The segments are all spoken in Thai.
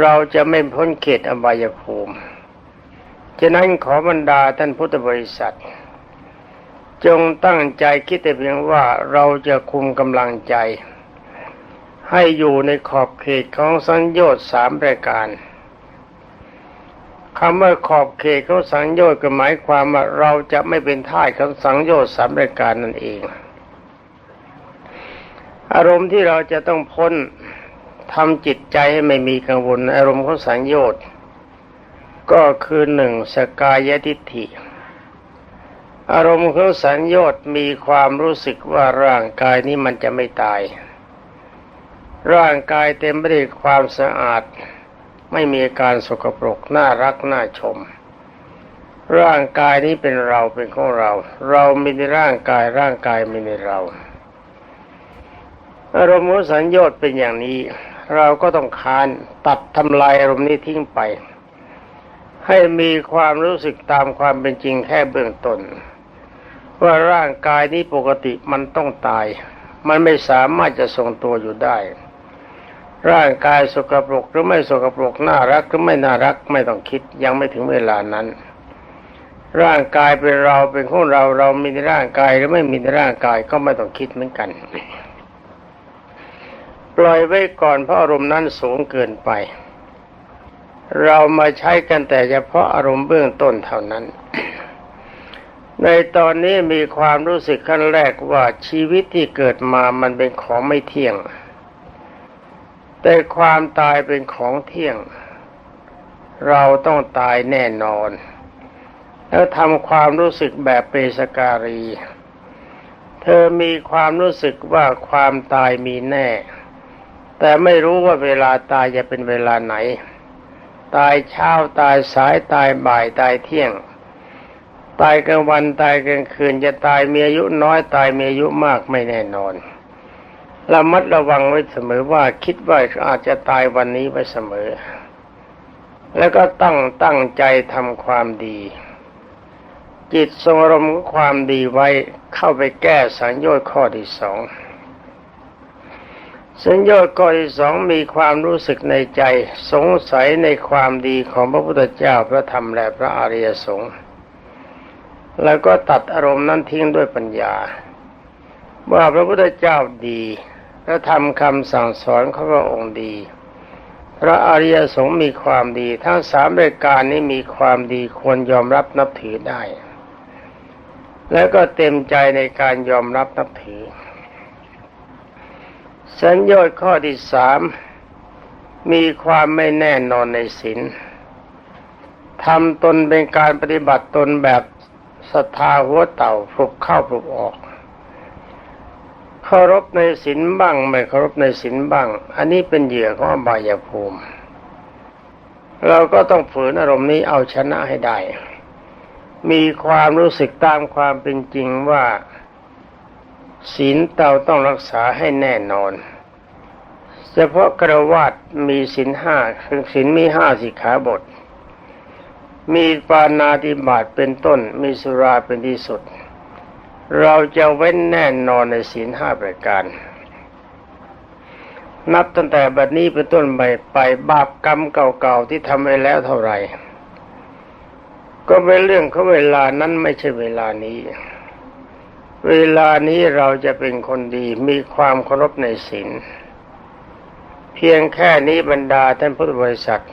เราจะไม่พ้นเขตอบายภูมิฉะนั้นขอบรรดาท่านพุทธบริษัท จงตั้งใจคิดแต่เพียงว่าเราจะคุมกำลังใจ ให้อยู่ในขอบเขตของสังโยชน์สามรายการคำว่าขอบเขตของสังโยชน์ก็หมายความว่าเราจะไม่เป็นท่ายของสังโยชน์สามรายการนั่นเอง อารมณ์ที่เราจะต้องพ้น ทำจิตใจให้ไม่มีกังวลอารมณ์ของสังโยชน์ก็คือหนึ่งสกายทิฏฐิ อารมณ์ของสังโยชน์มีความรู้สึกว่าร่างกายนี้มันจะไม่ตาย ร่างกายเต็มไปด้วยความสะอาด ไม่มีการสกปรกน่ารักน่าชม ร่างกายนี้เป็นเราเป็นของเรา เราไมีในร่างกายร่างกายไมีในเรา อารมณ์ของสัญญาเป็นอย่างนี้ เราก็ต้องคานตัดทำลายอารมณ์นี้ทิ้งไป ให้มีความรู้สึกตามความเป็นจริงแค่เบื้องต้นว่าร่างกายนี้ปกติมันต้องตาย มันไม่สามารถจะทรงตัวอยู่ได้ ร่างกายสกปรกหรือไม่สกปรกน่ารักหรือไม่น่ารักไม่ต้องคิดยังไม่ถึงเวลานั้น ร่างกายเป็นเราเป็นของเราเรามีในร่างกายหรือไม่มีในร่างกายก็ไม่ต้องคิดเหมือนกัน ปล่อยไว้ก่อนเพราะอารมณ์นั้นสูงเกินไป เรามาใช้กันแต่เฉพาะอารมณ์เบื้องต้นเท่านั้น ในตอนนี้มีความรู้สึกขั้นแรกว่าชีวิตที่เกิดมามันเป็นของไม่เที่ยง แต่ความตายเป็นของเที่ยง เราต้องตายแน่นอน แล้วทำความรู้สึกแบบเปสการี เธอมีความรู้สึกว่าความตายมีแน่ แต่ไม่รู้ว่าเวลาตายจะเป็นเวลาไหน ตายเช้าตายสายตายบ่ายตายเที่ยง ตายกลางวันตายกลางคืนจะตายมีอายุน้อยตายมีอายุมากไม่แน่นอนระมัดระวังไว้เสมอว่าคิดว่าอาจจะตายวันนี้ไปเสมอ แล้วก็ตั้งตั้งใจทำความดี จิตทรงอารมณ์ความดีไว้เข้าไปแก้สังโยชน์ข้อที่สอง สัญญาข้อที่สองมีความรู้สึกในใจ สงสัยในความดีของพระพุทธเจ้าพระธรรมและพระอริยสงฆ์แล้วก็ตัดอารมณ์นั้นทิ้งด้วยปัญญา ว่าพระพุทธเจ้าดีพระธรรมคำสั่งสอนของพระองค์ดี พระอริยสงฆ์มีความดี ทั้งสามรายการนี้มีความดีควรยอมรับนับถือได้ แล้วก็เต็มใจในการยอมรับนับถือ สัญญาข้อที่สามมีความไม่แน่นอนในศีลทำตนเป็นการปฏิบัติตนแบบศรัทธาหัวเต่าปลุกเข้าปลุกออกเคารพในศีลบ้าง ไม่เคารพในศีลบ้าง อันนี้เป็นเหยื่อของอบายภูมิ เราก็ต้องฝืนอารมณ์นี้เอาชนะให้ได้ มีความรู้สึกตามความเป็นจริงว่า ศีลเราต้องรักษาให้แน่นอน เฉพาะกระวาดมีศีลห้าคือศีลมีห้าสิกขาบท มีปานาติบาตเป็นต้น มีสุราเป็นที่สุด เราจะเว้นแน่นอนในศีลห้าประการ นับตั้งแต่บัดนี้เป็นต้นไปไปบาปกรรมเก่าๆที่ทำไว้แล้วเท่าไหร่ ก็เป็นเรื่องของเวลานั้นไม่ใช่เวลานี้ เวลานี้เราจะเป็นคนดีมีความเคารพในศีลเพียงแค่นี้บรรดาท่านพุทธบริษัท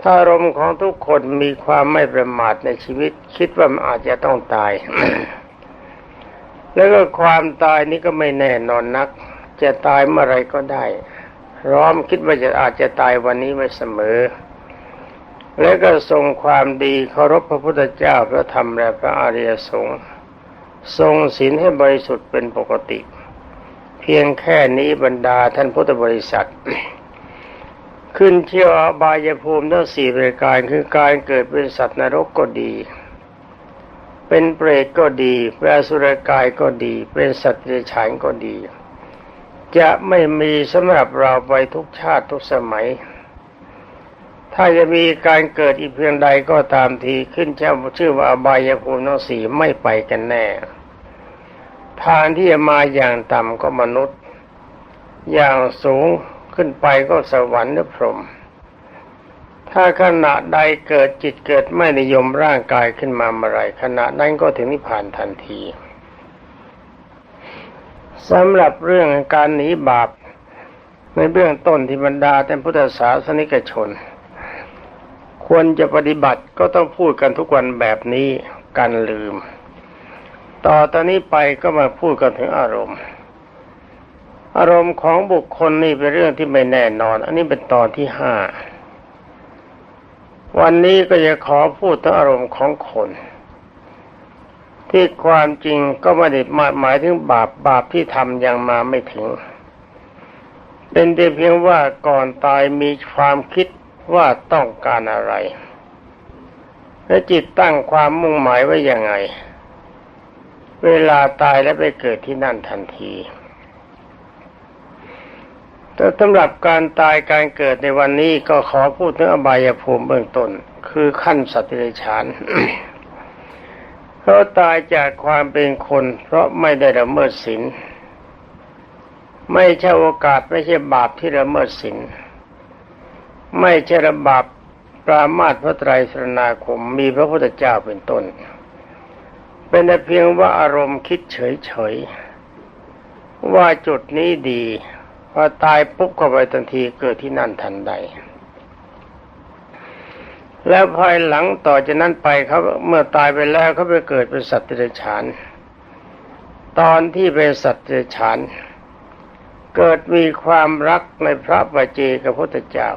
ถ้าอารมณ์ของทุกคนมีความไม่ประมาทในชีวิต คิดว่ามันอาจจะต้องตาย แล้วก็ความตายนี้ก็ไม่แน่นอนนัก จะตายเมื่อไรก็ได้ร้อมคิดว่าจะอาจจะตายวันนี้ไม่เสมอ แล้วก็ทรงความดีเคารพพระพุทธเจ้าพระธรรมและพระอริยสงฆ์ ทรงศีลให้บริสุทธิ์เป็นปกติ เพียงแค่นี้บรรดาท่านพุทธบริษัท ขึ้นเที่ยวอบายภูมิทั้งสี่รายการคือการเกิดเป็นสัตว์นรกก็ดี เป็นเปรตก็ดีเป็นสุรกายก็ดี เป็นสัตว์เดรัจฉานก็ดี จะไม่มีสำหรับเราไปทุกชาติทุกสมัย ถ้าจะมีการเกิดอีกเพียงใดก็ตามทีขึ้นเจ้าชื่อว่าอบายภูมิทั้งสี่ไม่ไปกันแน่ ทางที่จะมาอย่างต่ำก็มนุษย์ อย่างสูงขึ้นไปก็สวรรค์หรือพรหมถ้าขณะใดเกิดจิตเกิดไม่นิยมร่างกายขึ้นมาเมื่อไรขณะนั้นก็ถึงนิพพานทันทีสำหรับเรื่องการหนีบาปในเบื้องต้นที่บรรดาท่านพุทธศาสนิกชน ควรจะปฏิบัติก็ต้องพูดกันทุกวันแบบนี้กันลืม ต่อตอนนี้ไปก็มาพูดกันถึงอารมณ์ อารมณ์ของบุคคลนี่เป็นเรื่องที่ไม่แน่นอน อันนี้เป็นตอนที่ห้าวันนี้ก็จะขอพูดถึงอารมณ์ของคน ที่ความจริงก็ไม่ได้หมายถึงบาปบาปที่ทำยังมาไม่ถึง เป็นแต่เพียงว่าก่อนตายมีความคิด ว่าต้องการอะไร และจิตตั้งความมุ่งหมายไว้ยังไง เวลาตายแล้วไปเกิดที่นั่นทันที แต่สำหรับการตายการเกิดในวันนี้ก็ขอพูดถึงอบายภูมิเบื้องต้น คือขั้นสัตว์เดรัจฉานเขาตายจากความเป็นคน เพราะไม่ได้ละเมิดศีลไม่ใช่โอกาสไม่ใช่บาปที่ละเมิดศีล ไม่ใช่ระบาปปรามาตพระไตรสรณาคมมีพระพุทธเจ้าเป็นต้น เป็นแต่เพียงว่าอารมณ์คิดเฉยๆ ว่าจุดนี้ดีพอตายปุ๊บเข้าไปทันทีเกิดที่นั่นทันใด แล้วภายหลังต่อจากนั้นไปเขาเมื่อตายไปแล้วเขาไปเกิดเป็นสัตว์เดรัจฉาน ตอนที่เป็นสัตว์เดรัจฉาน เกิดมีความรักในพระบัจเจกับพระพุทธเจ้า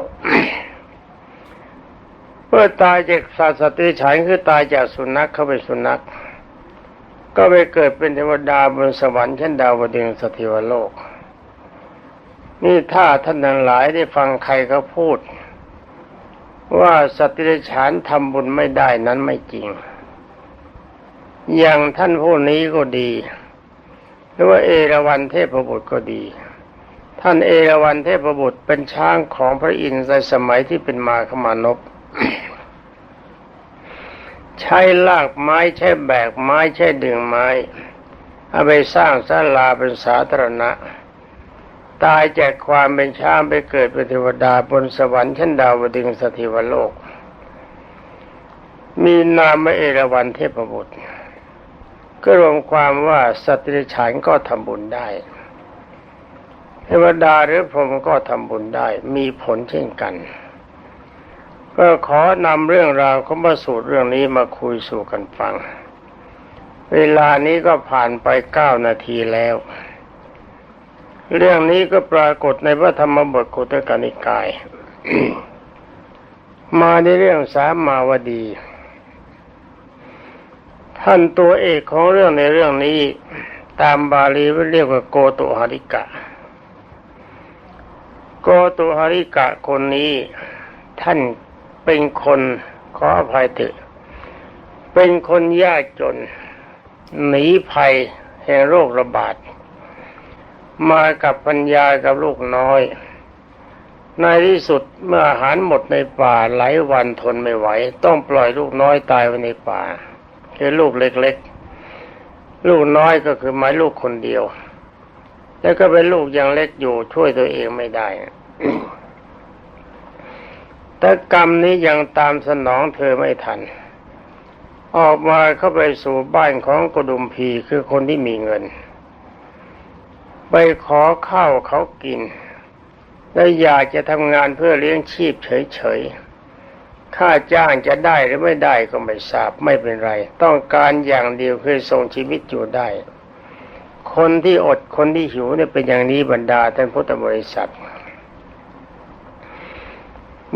เมื่อตายจากสัตว์เดรัจฉานคือตายจากสุนัขเข้าเป็นสุนัข ก็ไปเกิดเป็นเทวดาบนสวรรค์เชั้นดาวดึงสถิวโลก นี่ถ้าท่านทั้งหลายได้ฟังใครเขาพูด ว่าสตว์เดรันทำบุญไม่ได้นั้นไม่จริง อย่างท่านผู้นี้ก็ดี หรือว่าเอราวัณเทพบุตรก็ดี ท่านเอราวัณเทพบุตรเป็นช้างของพระอินทร์ในสมัยที่เป็นมาคมานพใช้ลากไม้ใช้แบกไม้ใช้ดึงไม้เอาไปสร้างศาลาเป็นสาธารณะ ตายจากความเป็นช้างไปเกิดเป็นเทวดาบนสวรรค์ชั้นดาวดึงสถิวโลก มีนามเอราวัณเทพบุตรก็รวมความว่าสัตว์เดรัจฉานก็ทำบุญได้ เทวดาหรือพรหมก็ทำบุญได้มีผลเช่นกัน ก็ขอนำเรื่องราวของพระสูตรเรื่องนี้มาคุยสู่กันฟัง เวลานี้ก็ผ่านไปเก้านาทีแล้ว เรื่องนี้ก็ปรากฏในพระธรรมบทกุตกนิกาย มาในเรื่องสามมาวดี ท่านตัวเอกของเรื่องในเรื่องนี้ ตามบาลีเรียกว่าโกตุหาริกะ กตุหาริกะคนนี้ ท่านเป็นคนขออภัยเถอะเป็นคนยากจน หนีภัยแห่งโรคระบาด มากับปัญญากับลูกน้อย ในที่สุดเมื่ออาหารหมดในป่าหลายวันทนไม่ไหว ต้องปล่อยลูกน้อยตายไว้ในป่าคือลูกเล็กๆ ลูกน้อยก็คือหมายลูกคนเดียว แล้วก็เป็นลูกยังเล็กอยู่ช่วยตัวเองไม่ได้ แต่กรรมนี้ยังตามสนองเธอไม่ทัน ออกมาเข้าไปสู่บ้านของกดุมพีคือคนที่มีเงิน ไปขอข้าวเขากิน แล้อยากจะทำงานเพื่อเลี้ยงชีพเฉยๆ ค่าจ้างจะได้หรือไม่ได้ก็ไม่ทราบไม่เป็นไร ต้องการอย่างเดียวคือส่งชีวิตอยู่ได้ คนที่อดคนที่หิวเนี่ยเป็นอย่างนี้บรรดาท่านพุทธบริษัท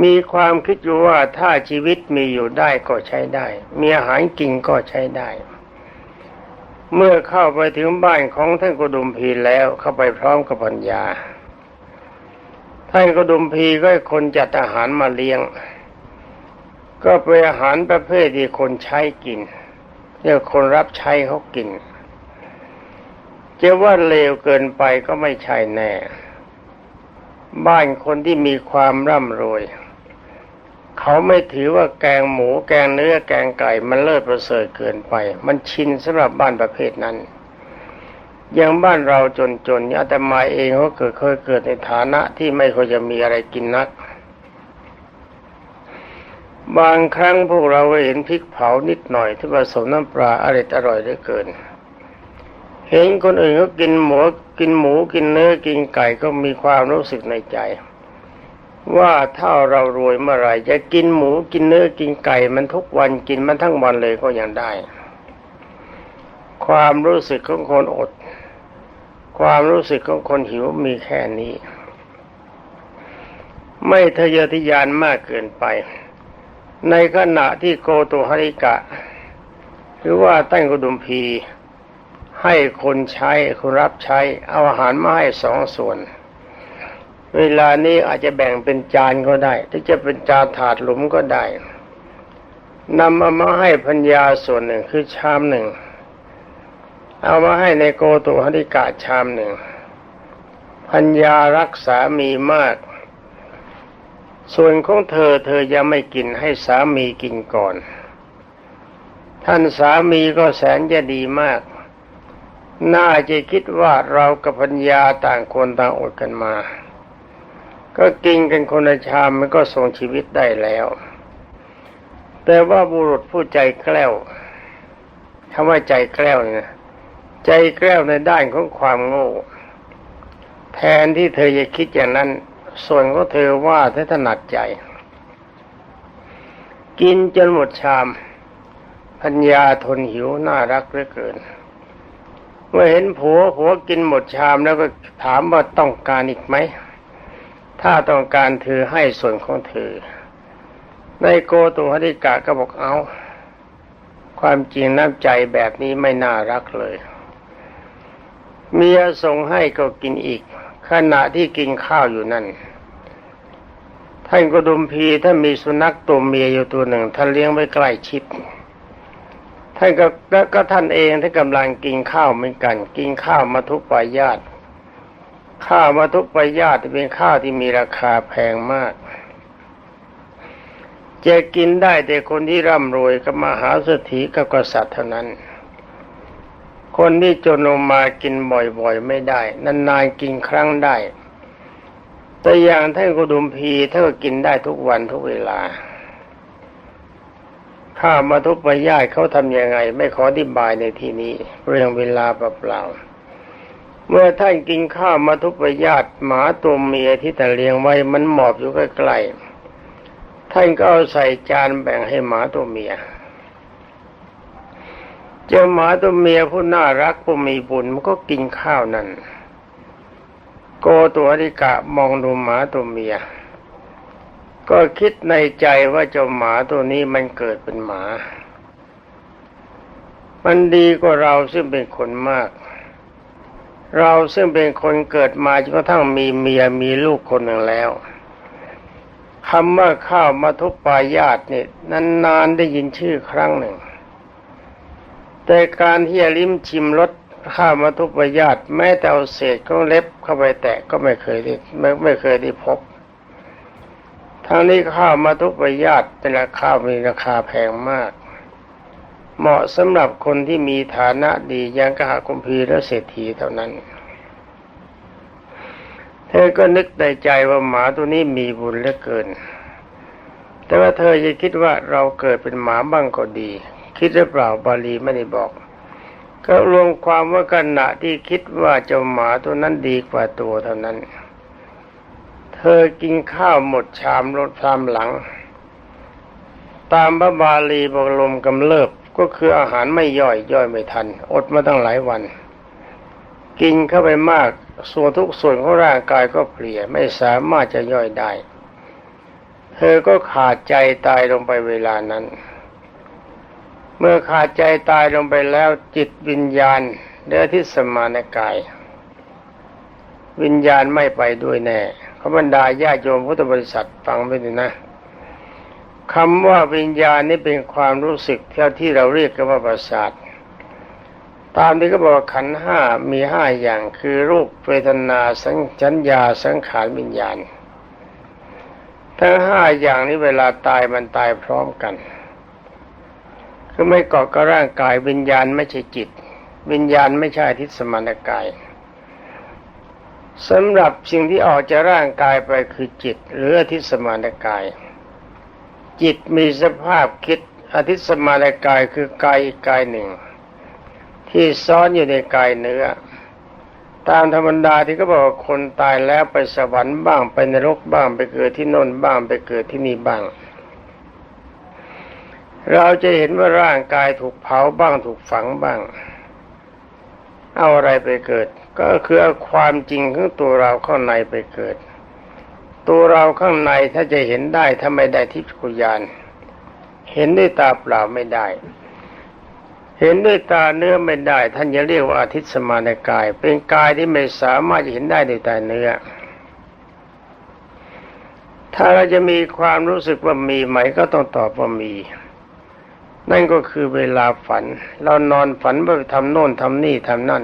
มีความคิดอยู่ว่าถ้าชีวิตมีอยู่ได้ก็ใช้ได้ มีอาหารกินก็ใช้ได้ เมื่อเข้าไปถึงบ้านของท่านกุดุมพีแล้วเข้าไปพร้อมกับปัญญา ท่านกุดุมพีก็คนจัดอาหารมาเลี้ยง ก็เป็นอาหารประเภทที่คนใช้กินเรียกคนรับใช้เขากินจะว่าเลวเกินไปก็ไม่ใช่แน่ บ้านคนที่มีความร่ำรวย เขาไม่ถือว่าแกงหมูแกงเนื้อแกงไก่มันเลิศประเสริฐเกินไป มันชินสำหรับบ้านประเภทนั้นอย่างบ้านเราจนๆอาตมาเองก็เกิดเคยเกิดในฐานะที่ไม่ค่อยจะมีอะไรกินนัก บางครั้งพวกเราเห็นพริกเผานิดหน่อยที่ผสมน้ำปลาอร่อยอร่อยเหลือเกิน เห็นคนอื่นเขากินหมูกินหมูกินเนื้อกินไก่ก็มีความรู้สึกในใจ ว่าถ้าเรารวยเมื่อไหร่จะกินหมูกินเนื้อกินไก่มันทุกวันกินมันทั้งวันเลยก็ยังได้ ความรู้สึกของคนอด ความรู้สึกของคนหิวมีแค่นี้ ไม่ทะเยอทะยานมากเกินไป ในขณะที่โกตุหริกะ หรือว่าตั้งกุดุมพีให้คนใช้คนรับใช้เอาอาหารมาให้สองส่วน เวลานี้อาจจะแบ่งเป็นจานก็ได้หรือจะเป็นจานถาดหลุมก็ได้นำเอามาให้พัญญาส่วนหนึ่งคือชามหนึ่ง เอามาให้ในโกตุหริกะชามหนึ่งพัญญารักสามีมาก ส่วนของเธอเธอยังไม่กินให้สามีกินก่อน ท่านสามีก็แสนจะดีมาก น่าจะคิดว่าเรากับพัญญาต่างคนต่างอดกันมา ก็กินกันคนละชามมันก็ส่งชีวิตได้แล้ว แต่ว่าบุรุษผู้ใจแกล้วคำว่าใจแกล้วเนี่ยใจแกล้วในด้านของความโง่ แทนที่เธอจะคิดอย่างนั้น ส่วนของเธอว่าเธอถนัดใจ กินจนหมดชาม พัญญาทนหิวน่ารักเหลือเกิน เมื่อเห็นผัวผัวกินหมดชามแล้วก็ถามว่าต้องการอีกไหม ถ้าต้องการเธอให้ส่วนของเธอ ในโกตุหริกะก็บอกเอา ความจริงน้ำใจแบบนี้ไม่น่ารักเลย เมียส่งให้ก็กินอีก ขณะที่กินข้าวอยู่นั่น ท่านกดุมพีถ้ามีสุนัขตัวเมียอยู่ตัวหนึ่งท่านเลี้ยงไว้ใกล้ชิดท่านก็แล้วก็ท่านเองท่านกำลังกินข้าวเหมือนกัน กินข้าวมาทุกปายาต ข้าวมาทุกปายาตเป็นข้าวที่มีราคาแพงมาก จะกินได้แต่คนที่ร่ำรวยกับมหาเศรษฐีกับกษัตริย์เท่านั้น คนที่จนลงมากินบ่อยๆไม่ได้ นานๆกินครั้งได้ แต่อย่างท่านกุดุมพีท่านก็กินได้ทุกวันทุกเวลาข้ามาทุกปยาตเขาทำยังไง ไม่ขออธิบายในที่นี้ เรื่องเวลาเปล่าๆ เมื่อท่านกินข้าวมาทุกปยาตหมาตัวเมียที่แต่เลี้ยงไว้มันหมอบอยู่ใกล้ๆท่านก็เอาใส่จานแบ่งให้หมาตัวเมียเจ้าหมาตัวเมียผู้น่ารักผู้มีบุญมันก็กินข้าวนั่นโกตัวอริกะมองดูหมาตัวเมีย ก็คิดในใจว่าเจ้าหมาตัวนี้มันเกิดเป็นหมา มันดีกว่าเราซึ่งเป็นคนมาก เราซึ่งเป็นคนเกิดมาจนกระทั่งมีเมียมีลูกคนหนึ่งแล้วคำว่าข้าวมาทุปปายาตเนี่ยนานๆได้ยินชื่อครั้งหนึ่ง แต่การที่จะลิ้มชิมรสข้าวมาทุปายาตแม้แต่เอาเศษของเล็บเข้าไปแตะก็ไม่เคยได้ไม่ไม่เคยได้พบ ทั้งนี้ข้าวมาทุกประหยัดเป็นราคามีราคาแพงมาก เหมาะสำหรับคนที่มีฐานะดีอย่างกหาคุมพีและเศรษฐีเท่านั้น เธอก็นึกในใจว่าหมาตัวนี้มีบุญเหลือเกิน แต่ว่าเธอจะคิดว่าเราเกิดเป็นหมาบ้างก็ดี คิดหรือเปล่าบาลีไม่ได้บอก ก็รวมความว่าขณะที่คิดว่าเจ้าหมาตัวนั้นดีกว่าตัวเท่านั้น เธอกินข้าวหมดชามรถชามหลัง ตามพระบาลีบอกลมกำเริบ ก็คืออาหารไม่ย่อยย่อยไม่ทัน อดมาตั้งหลายวัน กินเข้าไปมาก ส่วนทุกส่วนของร่างกายก็เปลี่ยไม่สามารถจะย่อยได้ เธอก็ขาดใจตายลงไปเวลานั้น เมื่อขาดใจตายลงไปแล้วจิตวิญญาณเดือที่สมานกาย วิญญาณไม่ไปด้วยแน่เขาบรรดาญาโยมพุทธบริษัทฟังไปดูนะ คำว่าวิญญาณนี่เป็นความรู้สึกเท่าที่เราเรียกกันว่าประสาทตามที่เขาบอกว่าขันห้ามีห้าอย่างคือรูปเวทนาสัญชัญญาสังขารวิญญาณ ทั้งห้าอย่างนี้เวลาตายมันตายพร้อมกันคือไม่เกาะกับร่างกายวิญญาณไม่ใช่จิต วิญญาณไม่ใช่ทิศสมานกายสำหรับสิ่งที่ออกจากร่างกายไปคือจิต หรืออธิสมานกาย จิตมีสภาพคิดอธิสมานกายคือกายอีกกายหนึ่ง ที่ซ้อนอยู่ในกายเนื้อ ตามธรรมดาที่เขาบอกว่าคนตายแล้วไปสวรรค์บ้างไปนรกบ้างไปเกิดที่โน่นบ้างไปเกิดที่นี่บ้าง เราจะเห็นว่าร่างกายถูกเผาบ้างถูกฝังบ้าง เอาอะไรไปเกิด ก็คือความจริงของตัวเราข้างในไปเกิด ตัวเราข้างในถ้าจะเห็นได้ถ้าไม่ได้ทิพยคุยานเห็นด้วยตาเปล่าไม่ได้ เห็นด้วยตาเนื้อไม่ได้ ท่านจะเรียกว่าอาทิตสมานกาย เป็นกายที่ไม่สามารถจะเห็นได้ด้วยตาเนื้อ ถ้าเราจะมีความรู้สึกว่ามีไหมก็ต้องตอบว่ามี นั่นก็คือเวลาฝัน เรานอนฝันไปทำโน่นทำนี่ทำนั่น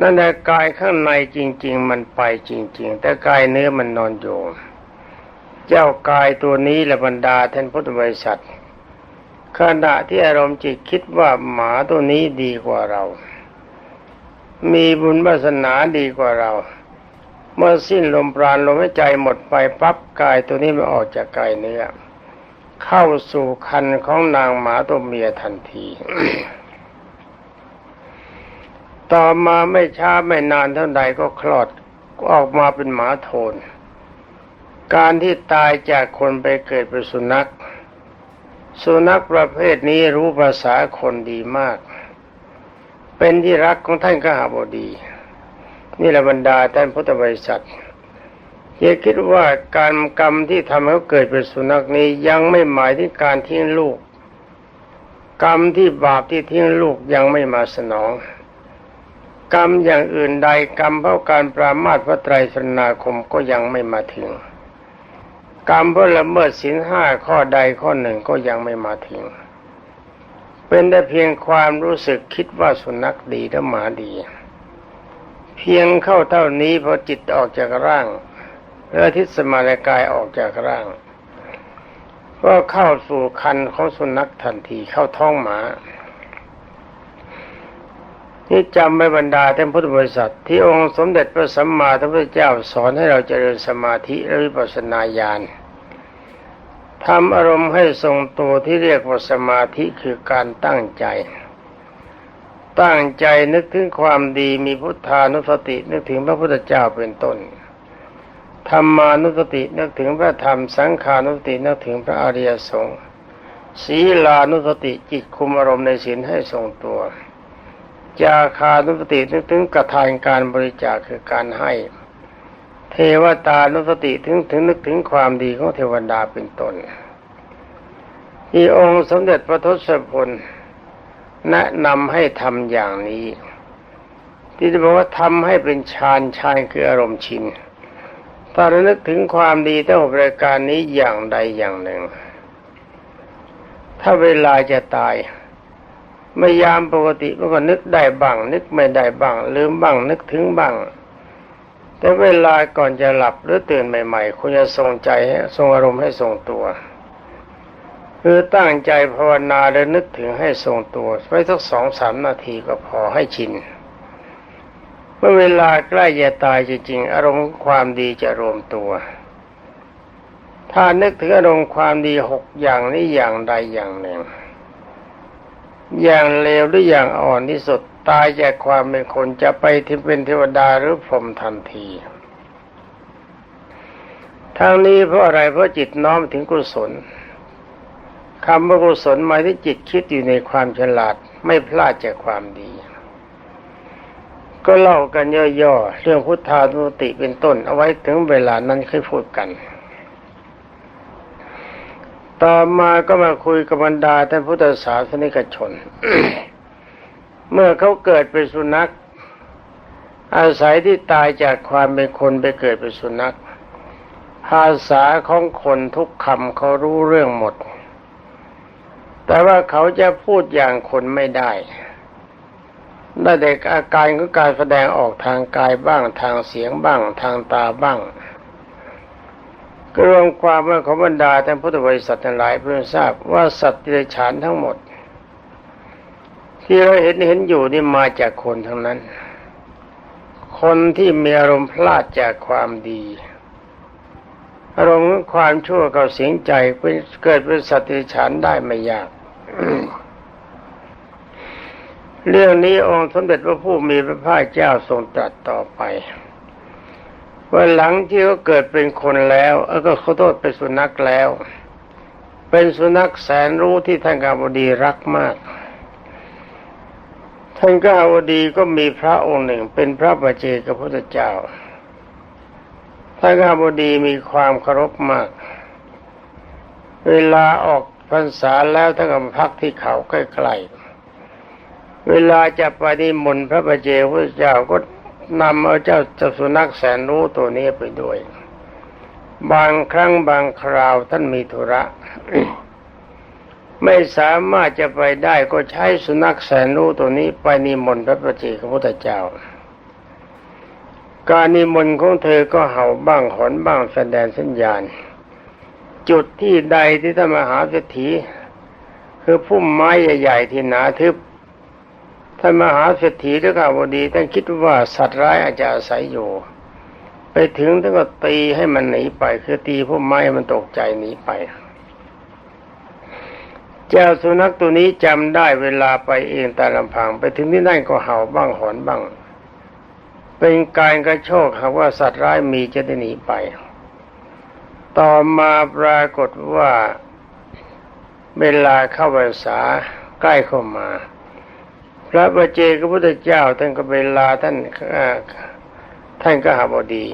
นั่นแต่กายข้างในจริง ๆ มันไปจริง ๆ แต่กายเนื้อมันนอนอยู่ เจ้ากายตัวนี้และบรรดาท่านพุทธบริษัทขณะที่อารมณ์จิตคิดว่าหมาตัวนี้ดีกว่าเรา มีบุญวาสนาดีกว่าเรา เมื่อสิ้นลมปราณลมหายใจหมดไปปั๊บกายตัวนี้มันออกจากกายเนื้อเข้าสู่คันของนางหมาตัวเมียทันที ต่อมาไม่ช้าไม่นานเท่าใดก็คลอดออกมาเป็นหมาโทน การที่ตายจากคนไปเกิดเป็นสุนัข สุนัขประเภทนี้รู้ภาษาคนดีมาก เป็นที่รักของท่านกหาบดี นี่แหละบรรดาท่านพุทธบริษัทอย่าคิดว่าการกรรมที่ทำให้เขาเกิดเป็นสุนัขนี้ยังไม่หมายถึงการทิ้งลูก กรรมที่บาปที่ทิ้งลูกยังไม่มาสนอง กรรมอย่างอื่นใดกรรมเพราะการปรามาสพระไตรสรณาคมก็ยังไม่มาถึง กรรมเพราะละเมิดศีลห้าข้อใดข้อหนึ่งก็ยังไม่มาถึง เป็นแต่เพียงความรู้สึกคิดว่าสุนัขดีและหมาดี เพียงเข้าเท่านี้พอจิตออกจากร่างเรือทิศสมานกายออกจากร่าง ก็เข้าสู่คันของสุนัขทันทีเข้าท้องหมา นี่จำไว้บรรดาท่านพุทธบริษัท ที่องค์สมเด็จพระสัมมาสัมพุทธเจ้าสอนให้เราเจริญสมาธิและวิปัสสนาญาณทำอารมณ์ให้ทรงตัวที่เรียกว่าสมาธิคือการตั้งใจ ตั้งใจนึกถึงความดีมีพุทธานุสตินึกถึงพระพุทธเจ้าเป็นต้นธรรมานุสตินึกถึงพระธรรมสังขานุสตินึกถึงพระอริยสงฆ์ศีลานุสติจิตคุมอารมณ์ในศีลให้ทรงตัว จาคานุสตินึกถึงกระทานการบริจาคคือการให้ เทวตานุสติถึงถึงนึกถึงความดีของเทวดาเป็นต้นที่องค์สมเด็จพระทศพลแนะนำให้ทำอย่างนี้ ที่จะบอกว่าทำให้เป็นฌานฌานคืออารมณ์ชินถ้าเรานึกถึงความดีทั้งหกรายการนี้อย่างใดอย่างหนึ่ง ถ้าเวลาจะตาย ไม่ยามปกติมันก็นึกได้บ้าง นึกไม่ได้บ้าง ลืมบ้างนึกถึงบ้าง แต่เวลาก่อนจะหลับหรือตื่นใหม่ ๆคุณจะทรงใจให้ทรงอารมณ์ให้ทรงตัว คือตั้งใจภาวนาและนึกถึงให้ทรงตัวไว้สักสองสามนาทีก็พอให้ชินเมื่อเวลาใกล้จะตายจริงๆอารมณ์ความดีจะรวมตัว ถ้านึกถึงอารมณ์ความดีหกอย่างนี้อย่างใดอย่างหนึ่ง อย่างเลวหรืออย่างอ่อนที่สุดตายจากความเป็นคนจะไปที่เป็นเทวดาหรือพรหมทันทีทางนี้เพราะอะไรเพราะจิตน้อมถึงกุศลคำว่ากุศลหมายถึงจิตคิดอยู่ในความฉลาดไม่พลาดจากความดี ก็เล่ากันย่อๆเรื่องพุทธานุสติเป็นต้นเอาไว้ถึงเวลานั้นค่อยพูดกัน ต่อมาก็มาคุยกับบรรดาท่านพุทธศาสนิกชน เมื่อเขาเกิดเป็นสุนัข อาศัยที่ตายจากความเป็นคนไปเกิดเป็นสุนัข ภาษาของคนทุกคำเขารู้เรื่องหมด แต่ว่าเขาจะพูดอย่างคนไม่ได้ได้แต่อาการก็การแสดงออกทางกายบ้างทางเสียงบ้างทางตาบ้าง ก็รวมความว่าขบรรดาท่านพุทธบริษัททั้งหลายเพื่อทราบว่าสัตว์ที่ไรฉานทั้งหมด ที่เราเห็นเห็นอยู่นี่มาจากคนทั้งนั้น คนที่มีอารมณ์พลาดจากความดีอารมณ์ความชั่วกับเสียงใจเกิดเป็นสัตว์ที่ฉานได้ไม่ยากเรื่องนี้องค์สมเด็จพระผู้มีพระภาคเจ้าทรงตรัสต่อไป ว่าหลังที่เขาเกิดเป็นคนแล้วแล้วก็ขอโทษเป็นสุนัขแล้ว เป็นสุนัขแสนรู้ที่ท่านกาบดีรักมาก ท่านกาบดีก็มีพระองค์หนึ่ง เป็นพระประเจกับพระเจ้า ท่านกาบดีมีความเคารพมาก เวลาออกพรรษาแล้วท่านก็พักที่เขาใกล้ๆเวลาจะไปนิมนต์พระประเจพระเจ้าก็ นำเอาเจ้าจ้าสุนัขแสนรู้ตัวนี้ไปด้วย บางครั้งบางคราวท่านมีธุระ ไม่สามารถจะไปได้ก็ใช้สุนัขแสนรู้ตัวนี้ไปนิมนต์พระประเจกพระพุทธเจ้า การนิมนต์ของเธอก็เห่าบ้างหอนบ้างแสดงสัญญาณ จุดที่ใดที่ท่านมหาเศรษฐีคือพุ่มไม้ใหญ่ ๆ ที่หนาทึบ ท่านมหาเศรษฐีและข้าวดีท่านคิดว่าสัตว์ร้ายอาจจะอาศัยอยู่ ไปถึงท่านก็ตีให้มันหนีไป คือตีพุ่มไม้มันตกใจหนีไป เจ้าสุนัขตัวนี้จำได้เวลาไปเองแต่ลำพัง ไปถึงที่นั่นก็เห่าบ้างหอนบ้าง เป็นการกระโชกหากว่าสัตว์ร้ายมีจะได้หนีไป ต่อมาปรากฏว่าเวลาเข้าพรรษาใกล้เข้ามา พระประเจกพระพุทธเจ้าท่านก็เวลาท่านท่านก็หาบดี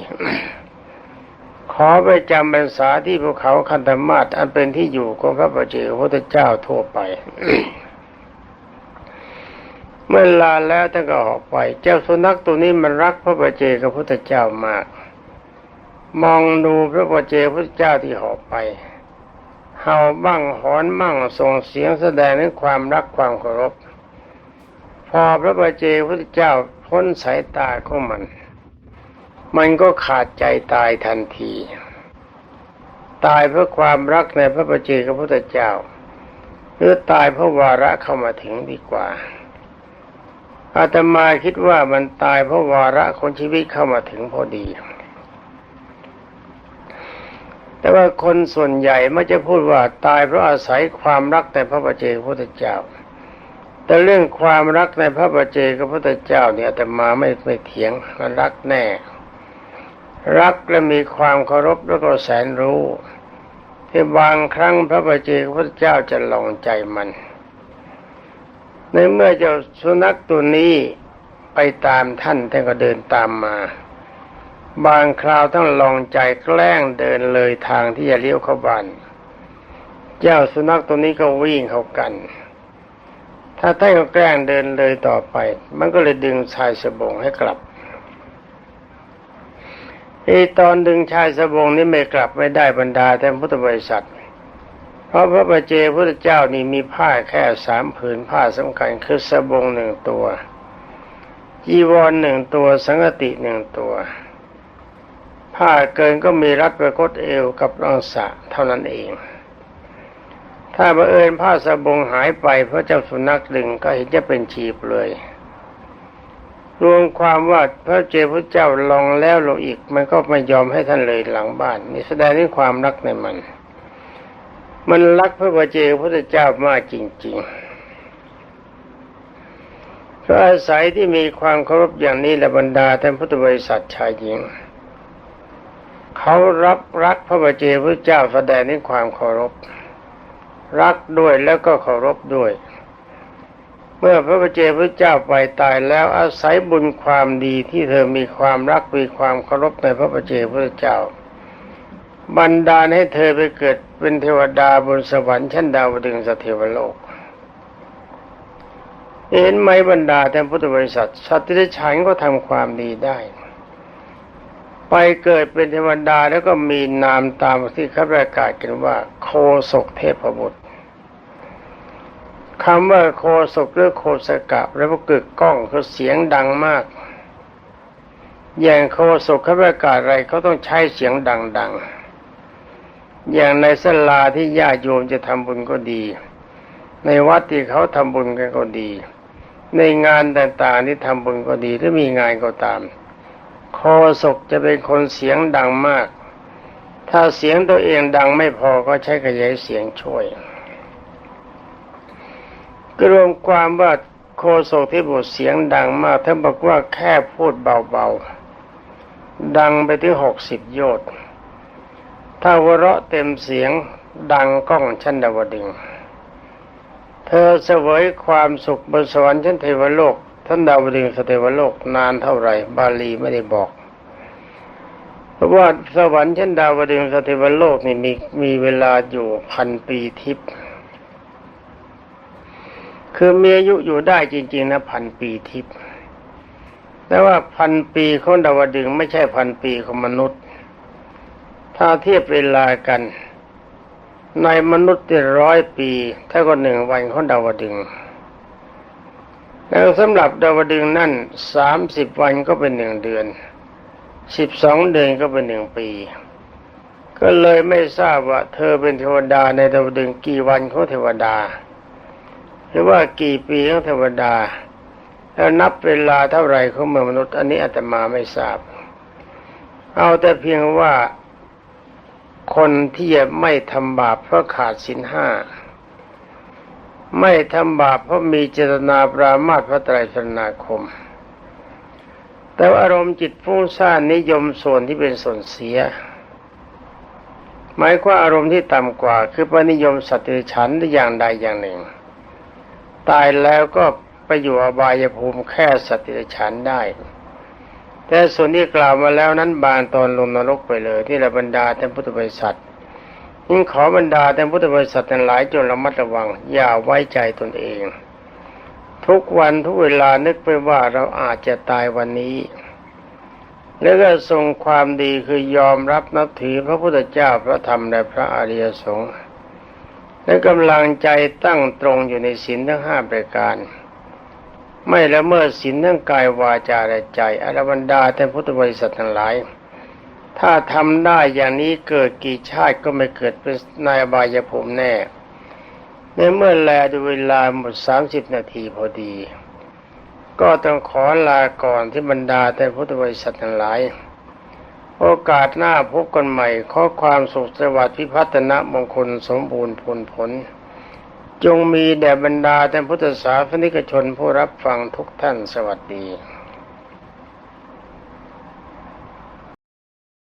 ขอไปจำพรรษาที่ภูเขาคันธมาศอันเป็นที่อยู่ของพระประเจกพระพุทธเจ้าทั่วไป เมื่อลาแล้วท่านก็ออกไป เจ้าสุนัขตัวนี้มันรักพระประเจกพระพุทธเจ้ามาก มองดูพระประเจกพระพุทธเจ้าที่หอบไปเห่าบ้างหอนบ้างส่งเสียงแสดงถึงความรักความเคารพ พอพระบาเจพระเจ้าพ้นสายตาของมัน มันก็ขาดใจตายทันที ตายเพราะความรักในพระบาเจกับพระเจ้า หรือตายเพราะวาระเข้ามาถึงดีกว่า อาตมาคิดว่ามันตายเพราะวาระคนชีวิตเข้ามาถึงพอดี แต่ว่าคนส่วนใหญ่ไม่จะพูดว่าตายเพราะอาศัยความรักในพระประเจกพระพุทธเจ้า แต่เรื่องความรักในพระประเจกับพระพุทธเจ้าเนี่ยแต่มาไม่ไม่เถียงมันรักแน่ รักและมีความเคารพแล้วก็แสนรู้ที่บางครั้งพระประเจกับพระเจ้าจะลองใจมัน ในเมื่อเจ้าสุนัขตัวนี้ไปตามท่านท่านก็เดินตามมา บางคราวต้องลองใจแกล้งเดินเลยทางที่จะเลี้ยวเข้าบ้าน เจ้าสุนัขตัวนี้ก็วิ่งเข้ากัน ถ้าท่านก็แกล้งเดินเลยต่อไป มันก็เลยดึงชายสบงให้กลับไอตอนดึงชายสบงนี้ไม่กลับไม่ได้บรรดาแต่พุทธบริษัท เพราะพระประเจพุทธเจ้านี่มีผ้าแค่สามผืนผ้าสำคัญคือสบงหนึ่งตัวจีวรหนึ่งตัวสังกติหนึ่งตัวถ้าเกินก็มีรัดประคตเอวกับรองสะเท่านั้นเอง ถ้าบังเอิญผ้าสบงหายไปเพราะเจ้าสุนัขดึงก็เห็นจะเป็นชีพเลย รวมความว่าพระเจ้าพระเจ้าลองแล้วลงอีก มันก็ไม่ยอมให้ท่านเลยหลังบ้านนี่แสดงถึงความรักในมัน มันรักพระบาเจ้าพระเจ้ามากจริง ๆก็อาศัยที่มีความเคารพอย่างนี้และบรรดาท่านพุทธบริษัทชายหญิง เขารับรักพระบาเจ้าพระเจ้าแสดงถึงความเคารพ รักด้วยแล้วก็เคารพด้วย เมื่อพระบาเจ้าพระเจ้าไปตายแล้วอาศัยบุญความดีที่เธอมีความรักมีความเคารพในพระบาเจ้าพระเจ้า บันดาลให้เธอไปเกิดเป็นเทวดาบนสวรรค์ชั้นดาวดึงสเทวโลกเห็นไหมบรรดาแท่านพุทธบริษัท สัตว์ที่ได้ฉันก็ทำความดีได้ ไปเกิดเป็นเทวดาแล้วก็มีนามตามที่เขาประกาศกันว่า โคศกเทพบุตร คำว่าโคศกหรือโคสกะแล้วก็เกึกก้องคือเสียงดังมาก อย่างโคศกเขาประกาศอะไรเขาต้องใช้เสียงดังๆ อย่างในสลาที่ญาติโยมจะทำบุญก็ดี ในวัดที่เขาทำบุญกันก็ดี ในงานต่างๆที่ทำบุญก็ดีหรือมีงานก็ตาม โคศกจะเป็นคนเสียงดังมาก ถ้าเสียงตัวเองดังไม่พอก็ใช้ขยายเสียงช่วย ก็รวมความว่าโคศกที่บุตรเสียงดังมากท่านบอกว่าแค่พูดเบาๆ ดังไปที่หกสิบโยชน์ถ้าวเราะเต็มเสียงดังก้องชั้นดาวดึง เธอเสวยความสุขบนสวรรค์ชั้นเทวโลก ท่านดาวดึงสเทวโลกนานเท่าไหร่ บาลีไม่ได้บอก เพราะว่าสวรรค์ชั้นดาวดึงสเทวโลกนี่มีมีเวลาอยู่พันปีทิพย์ คือมีอายุอยู่ได้จริง ๆ นะพันปีทิพย์แต่ว่าพันปีของดาวดึงไม่ใช่พันปีของมนุษย์ ถ้าเทียบเวลากัน ในมนุษย์ที่ร้อยปีเท่ากับหนึ่งวันของดาวดึงแล้วสำหรับดาวดึงนั่นสามสิบวันก็เป็นหนึ่งเดือนสิบสองเดือนก็เป็นหนึ่งปี ก็เลยไม่ทราบว่า เธอเป็นเทวดาในดาวดึงกี่วันของเทวดา หรือว่ากี่ปีของเทวดา แล้วนับเวลาเท่าไหร่ของเมืองมนุษย์ อันนี้อาตมาไม่ทราบ เอาแต่เพียงว่าคนที่ไม่ทำบาปเพราะขาดศีลห้าไม่ทำบาปเพราะมีเจตนาปรามาสพระไตรสรณาคม แต่ว่าอารมณ์จิตฟุ้งซ่านนิยมส่วนที่เป็นส่วนเสีย หมายความอารมณ์ที่ต่ำกว่า คือปนิยมสัตว์เดรันหรืออย่างใดอย่างหนึ่ง ตายแล้วก็ไปอยู่อบายภูมิแค่สตว์เดรันได้ แต่ส่วนที่กล่าวมาแล้วนั้นบางตอนลงนรกไปเลยที่ระบรรดาท่านพุทธบริษัทยิ่งขอบรรดาท่านพุทธบริษัททั้งหลายจงระมัดระวัง อย่าไว้ใจตนเอง ทุกวันทุกเวลานึกไปว่าเราอาจจะตายวันนี้ แล้วก็ทรงความดีคือยอมรับนับถือพระพุทธเจ้าพระธรรมและพระอริยสงฆ์ และกำลังใจตั้งตรงอยู่ในศีลทั้งห้าประการ ไม่ละเมิดศีลทั้งกายวาจาและใจอรบรรดาท่านพุทธบริษัททั้งหลาย ถ้าทำได้อย่างนี้เกิดกี่ชาติก็ไม่เกิดเป็นนายบายภูมิแน่ ในเมื่อแลดูเวลาหมดสามสิบนาทีพอดี ก็ต้องขอลาก่อนที่บรรดาแต่พุทธบริษัททั้งหลาย โอกาสหน้าพบกันใหม่ ขอความสุขสวัสดิ์พิพัฒนะมงคลสมบูรณ์ผลผล จงมีแด่บรรดาแต่พุทธศาสนิกชนผู้รับฟังทุกท่านสวัสดี